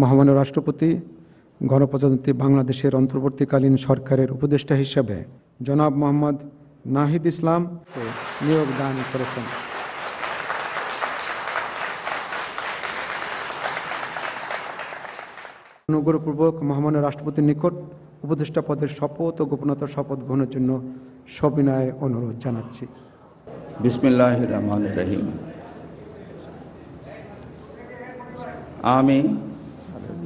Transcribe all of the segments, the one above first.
মহামান্য রাষ্ট্রপতি, গণপ্রজাতন্ত্রী বাংলাদেশের অন্তর্বর্তীকালীন সরকারের উপদেষ্টা হিসাবে জনাব মোহাম্মদ নাহিদ ইসলাম নিয়োগ দান করেছেন। অনুগ্রহপূর্বক মহামান্য রাষ্ট্রপতির নিকট উপদেষ্টা পদের শপথ ও গোপনতার শপথ গ্রহণের জন্য সবিনয় অনুরোধ জানাচ্ছি। বিসমিল্লাহ রহমান রহিম। আমি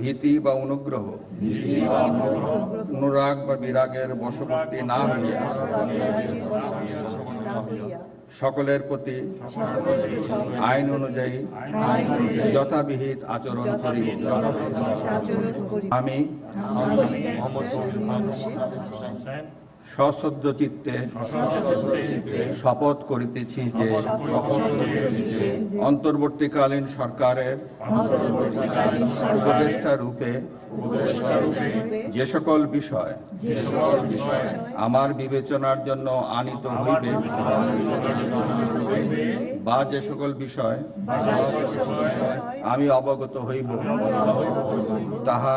ভীতি বা অনুগ্রহ অনুরাগ বা বিরাগের বশবর্তী না হইয়া সকলের প্রতি আইন অনুযায়ী যথাবিহিত আচরণ করি আমি সশ্রদ্ধ চিত্তে শপথ করিতেছি যে অন্তর্বর্তীকালীন সরকারের উপদেষ্টা রূপে যে সকল বিষয় যে সকল বিষয় আমার বিবেচনার জন্য আনিত হইবে বা যে সকল বিষয় আমি অবগত হইব, তাহা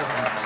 Gracias.